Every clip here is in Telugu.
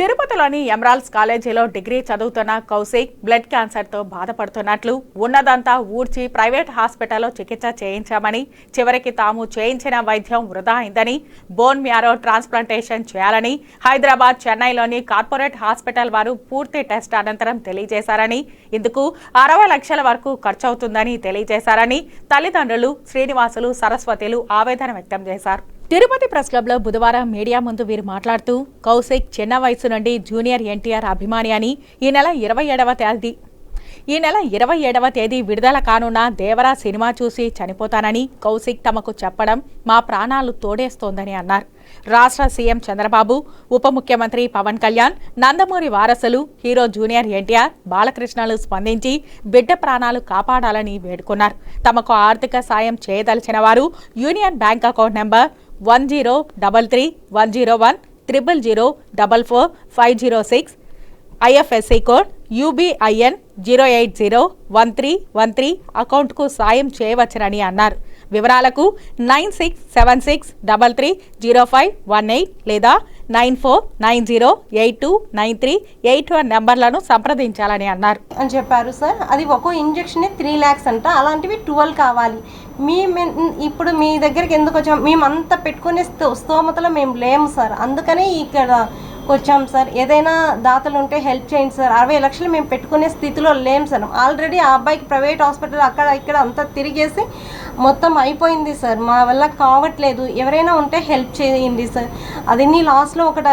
తిరుపతిలోని ఎమరాల్స్ కాలేజీలో డిగ్రీ చదువుతున్న కౌశిక్ బ్లడ్ క్యాన్సర్తో బాధపడుతున్నట్లు ఉన్నదంతా ఊడ్చి ప్రైవేట్ హాస్పిటల్లో చికిత్స చేయించామని చివరికి తాము చేయించిన వైద్యం వృధా అయిందని బోన్ మ్యారో ట్రాన్స్ప్లాంటేషన్ చేయాలని హైదరాబాద్ చెన్నైలోని కార్పొరేట్ హాస్పిటల్ వారు పూర్తి టెస్ట్ అనంతరం తెలియజేశారని ఇందుకు అరవై లక్షల వరకు ఖర్చవుతుందని తెలియజేశారని తల్లిదండ్రులు శ్రీనివాసులు సరస్వతిలు ఆవేదన వ్యక్తం చేశారు. తిరుపతి ప్రెస్ క్లబ్లో బుధవారం మీడియా ముందు వీరు మాట్లాడుతూ కౌశిక్ చిన్న వయసు నుండి జూనియర్ ఎన్టీఆర్ అభిమాని అని ఈ నెల ఇరవై ఏడవ తేదీ ఈ నెల ఇరవై ఏడవ తేదీ విడుదల కానున్న దేవరా సినిమా చూసి చనిపోతానని కౌశిక్ తమకు చెప్పడం మా ప్రాణాలు తోడేస్తోందని అన్నారు. రాష్ట్ర సీఎం చంద్రబాబు ఉప ముఖ్యమంత్రి పవన్ కళ్యాణ్ నందమూరి వారసులు హీరో జూనియర్ ఎన్టీఆర్ బాలకృష్ణలు స్పందించి బిడ్డ ప్రాణాలు కాపాడాలని వేడుకున్నారు. తమకు ఆర్థిక సాయం చేయదలిచిన వారు union bank account number one zero double three one zero one triple zero double four five zero six IFSC code UBIN zero eight zero one three one three అకౌంట్కు సాయం చేయవచ్చునని అన్నారు. వివరాలకు nine six seven six double three zero five one eight లేదా nine four nine zero eight two nine three eight one నెంబర్లను సంప్రదించాలని అన్నారు. అని చెప్పారు సార్. అది ఒక్కో ఇంజెక్షన్ త్రీ ల్యాక్స్ అంట. అలాంటివి ట్వెల్వ్ కావాలి. మీ ఇప్పుడు మీ దగ్గరికి ఎందుకు వచ్చాం? మేమంతా పెట్టుకునే sto- స్తోమతలో మేము లేము సార్. అందుకనే ఇక్కడ వచ్చాం సార్. ఏదైనా దాతలు ఉంటే హెల్ప్ చేయండి సార్. అరవై లక్షలు మేము పెట్టుకునే స్థితిలో లేము సార్. ఆల్రెడీ ఆ అబ్బాయికి ప్రైవేట్ హాస్పిటల్ అక్కడ ఇక్కడ అంతా తిరిగేసి మొత్తం అయిపోయింది సార్. మా వల్ల కావట్లేదు. ఎవరైనా ఉంటే హెల్ప్ చేయండి సార్. అది నీ లాస్ట్లో ఒకట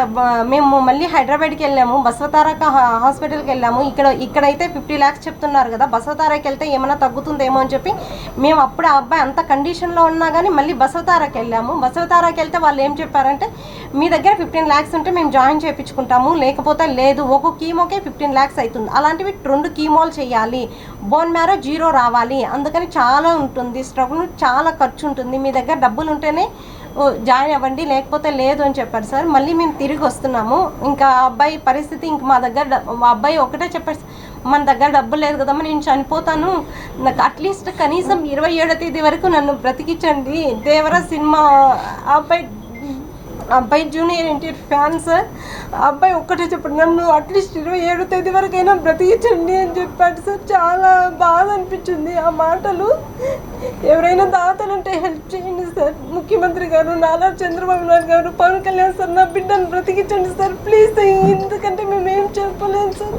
మేము మళ్ళీ హైదరాబాద్కి వెళ్ళాము. బసవతారక హాస్పిటల్కి వెళ్ళాము. ఇక్కడ ఇక్కడైతే ఫిఫ్టీ ల్యాక్స్ చెప్తున్నారు కదా. బసవతారకి వెళ్తే ఏమైనా తగ్గుతుందేమో అని చెప్పి మేము అప్పుడు ఆ అబ్బాయి అంత కండిషన్లో ఉన్నా కానీ మళ్ళీ బసవతారకి వెళ్ళాము. బసవతారకి వెళ్తే వాళ్ళు ఏం చెప్పారంటే మీ దగ్గర ఫిఫ్టీన్ ల్యాక్స్ ఉంటే మేము జాయిన్ చేయించుకుంటాము లేకపోతే లేదు ఒక కీమోకే ఫిఫ్టీన్ ల్యాక్స్ అవుతుంది అలాంటివి రెండు కీమోలు చేయాలి. బోన్ మ్యారో జీరో రావాలి. అందుకని చాలా ఉంటుంది. స్ట్రగుల్ చాలా ఖర్చు ఉంటుంది. మీ దగ్గర డబ్బులు ఉంటేనే జాయిన్ అవ్వండి. లేకపోతే లేదు అని చెప్పారు సార్. మళ్ళీ మేము తిరిగి వస్తున్నాము. ఇంకా ఆ అబ్బాయి పరిస్థితి ఇంక మా దగ్గర మా అబ్బాయి ఒకటే చెప్పారు మన దగ్గర డబ్బులు లేదు కదమ్మా నేను చనిపోతాను. నాకు అట్లీస్ట్ కనీసం ఇరవై ఏడో తేదీ వరకు నన్ను బ్రతికించండి. దేవర సినిమా ఆ అబ్బాయి అబ్బాయి జూనియర్ ఎన్టీఆర్ ఫ్యాన్ సార్ అబ్బాయి ఒక్కటే చెప్పాడు నన్ను అట్లీస్ట్ ఇరవై ఏడో తేదీ వరకైనా బ్రతికించండి అని చెప్పాడు సార్. చాలా బాధ అనిపించింది. ఆ మాటలు ఎవరైనా దాతలుంటే హెల్ప్ చేయండి సార్. ముఖ్యమంత్రి గారు నారా చంద్రబాబు నాయుడు గారు పవన్ కళ్యాణ్ సార్ నా బిడ్డను బ్రతికించండి సార్. ప్లీజ్ ఎందుకంటే మేము ఏం చెప్పలేము సార్.